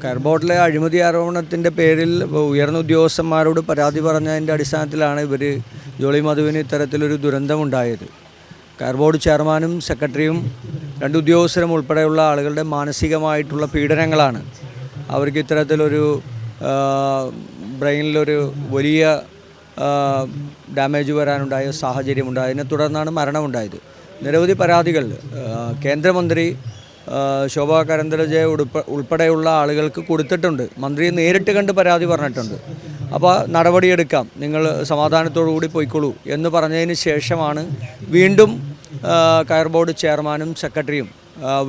കയർബോർഡിലെ അഴിമതി ആരോപണത്തിന്റെ പേരിൽ ഉയർന്ന ഉദ്യോഗസ്ഥന്മാരോട് പരാതി പറഞ്ഞതിന്റെ അടിസ്ഥാനത്തിലാണ് ഇവർ ജോളി മധുവിന് ഇത്തരത്തിലൊരു ദുരന്തമുണ്ടായത്. കർബോർഡ് ചെയർമാനും സെക്രട്ടറിയും രണ്ട് ഉദ്യോഗസ്ഥരും ഉൾപ്പെടെയുള്ള ആളുകളുടെ മാനസികമായിട്ടുള്ള പീഡനങ്ങളാണ് അവർക്ക് ഇത്തരത്തിലൊരു ബ്രെയിനിലൊരു വലിയ ഡാമേജ് വരാനുണ്ടായ സാഹചര്യമുണ്ടായതിനെ തുടർന്നാണ് മരണമുണ്ടായത്. നിരവധി പരാതികൾ കേന്ദ്രമന്ത്രി ശോഭാ കരന്തലജയ ഉൾപ്പെ ഉൾപ്പെടെയുള്ള ആളുകൾക്ക് കൊടുത്തിട്ടുണ്ട്. മന്ത്രിയെ നേരിട്ട് കണ്ട് പരാതി പറഞ്ഞിട്ടുണ്ട്. അപ്പോൾ നടപടിയെടുക്കാം. നിങ്ങൾ സമാധാനത്തോടു കൂടി പോയിക്കോളൂ എന്ന് പറഞ്ഞതിന് ശേഷമാണ് വീണ്ടും കയർ ബോർഡ് ചെയർമാനും സെക്രട്ടറിയും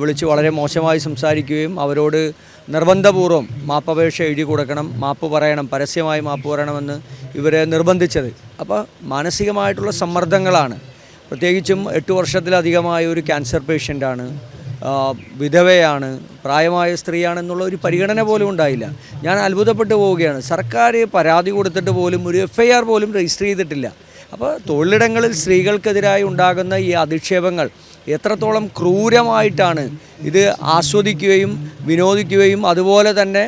വിളിച്ച് വളരെ മോശമായി സംസാരിക്കുകയും അവരോട് നിർബന്ധപൂർവം മാപ്പപേക്ഷ എഴുതി കൊടുക്കണം മാപ്പ് പറയണം പരസ്യമായി മാപ്പ് പറയണമെന്ന് ഇവരെ നിർബന്ധിച്ചത്. അപ്പോൾ മാനസികമായിട്ടുള്ള സമ്മർദ്ദങ്ങളാണ്. പ്രത്യേകിച്ചും എട്ട് വർഷത്തിലധികമായ ഒരു ക്യാൻസർ പേഷ്യന്റാണ്. വിധവയാണ് പ്രായമായ സ്ത്രീയാണെന്നുള്ള ഒരു പരിഗണന പോലും ഉണ്ടായില്ല. ഞാൻ അത്ഭുതപ്പെട്ടു പോവുകയാണ്. സർക്കാർ പരാതി കൊടുത്തിട്ട് പോലും ഒരു എഫ് പോലും രജിസ്റ്റർ ചെയ്തിട്ടില്ല. അപ്പോൾ തൊഴിലിടങ്ങളിൽ സ്ത്രീകൾക്കെതിരായി ഉണ്ടാകുന്ന ഈ അധിക്ഷേപങ്ങൾ എത്രത്തോളം ക്രൂരമായിട്ടാണ് ഇത് ആസ്വദിക്കുകയും വിനോദിക്കുകയും അതുപോലെ തന്നെ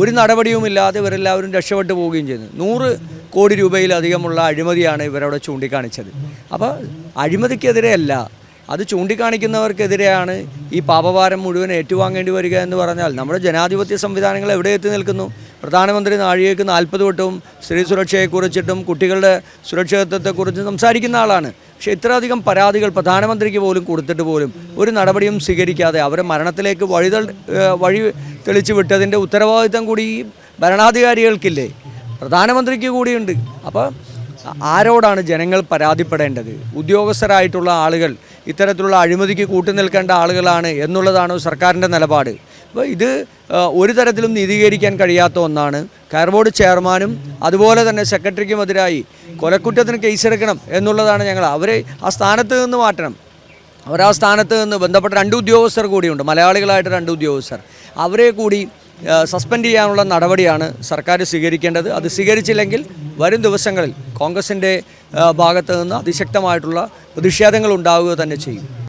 ഒരു നടപടിയുമില്ലാതെ ഇവരെല്ലാവരും രക്ഷപ്പെട്ടു പോവുകയും ചെയ്യുന്നു നൂറ് കോടി രൂപയിലധികമുള്ള അഴിമതിയാണ് ഇവരവിടെ ചൂണ്ടിക്കാണിച്ചത്. അപ്പോൾ അഴിമതിക്കെതിരെയല്ല അത് ചൂണ്ടിക്കാണിക്കുന്നവർക്കെതിരെയാണ് ഈ പാപഭാരം മുഴുവൻ ഏറ്റുവാങ്ങേണ്ടി വരിക എന്ന് പറഞ്ഞാൽ നമ്മുടെ ജനാധിപത്യ സംവിധാനങ്ങൾ എവിടെ എത്തി നിൽക്കുന്നു? പ്രധാനമന്ത്രി നാഴികയ്ക്ക് നാൽപ്പത് വട്ടവും സ്ത്രീ സുരക്ഷയെക്കുറിച്ചിട്ടും കുട്ടികളുടെ സുരക്ഷിതത്വത്തെക്കുറിച്ചും സംസാരിക്കുന്ന ആളാണ്. പക്ഷേ ഇത്രയധികം പരാതികൾ പ്രധാനമന്ത്രിക്ക് പോലും കൊടുത്തിട്ട് പോലും ഒരു നടപടിയും സ്വീകരിക്കാതെ അവരെ മരണത്തിലേക്ക് വഴിതൾ വഴി തെളിച്ചു വിട്ടതിന്റെ ഉത്തരവാദിത്തം കൂടി ഈ ഭരണാധികാരികൾക്കില്ലേ? പ്രധാനമന്ത്രിക്ക് കൂടിയുണ്ട്. അപ്പോൾ ആരോടാണ് ജനങ്ങൾ പരാതിപ്പെടേണ്ടത്? ഉദ്യോഗസ്ഥരായിട്ടുള്ള ആളുകൾ ഇത്തരത്തിലുള്ള അഴിമതിക്ക് കൂട്ടുനിൽക്കേണ്ട ആളുകളാണ് എന്നുള്ളതാണ് സർക്കാരിന്റെ നിലപാട്. അപ്പോൾ ഇത് ഒരു തരത്തിലും നീതീകരിക്കാൻ കഴിയാത്ത ഒന്നാണ്. കയർബോർഡ് ചെയർമാനും അതുപോലെ തന്നെ സെക്രട്ടറിക്കുമെതിരായി കൊലക്കുറ്റത്തിന് കേസെടുക്കണം എന്നുള്ളതാണ് ഞങ്ങൾ. അവരെ ആ സ്ഥാനത്ത് നിന്ന് മാറ്റണം. അവർ ആ സ്ഥാനത്ത് നിന്ന് ബന്ധപ്പെട്ട രണ്ട് ഉദ്യോഗസ്ഥർ കൂടിയുണ്ട്. മലയാളികളായിട്ട് രണ്ട് ഉദ്യോഗസ്ഥർ. അവരെ കൂടി സസ്പെൻഡ് ചെയ്യാനുള്ള നടപടിയാണ് സർക്കാർ സ്വീകരിക്കേണ്ടത്. അത് സ്വീകരിച്ചില്ലെങ്കിൽ വരും ദിവസങ്ങളിൽ കോൺഗ്രസിന്റെ ഭാഗത്ത് നിന്ന് അതിശക്തമായിട്ടുള്ള പ്രതിഷേധങ്ങൾ ഉണ്ടാവുക തന്നെ ചെയ്യും.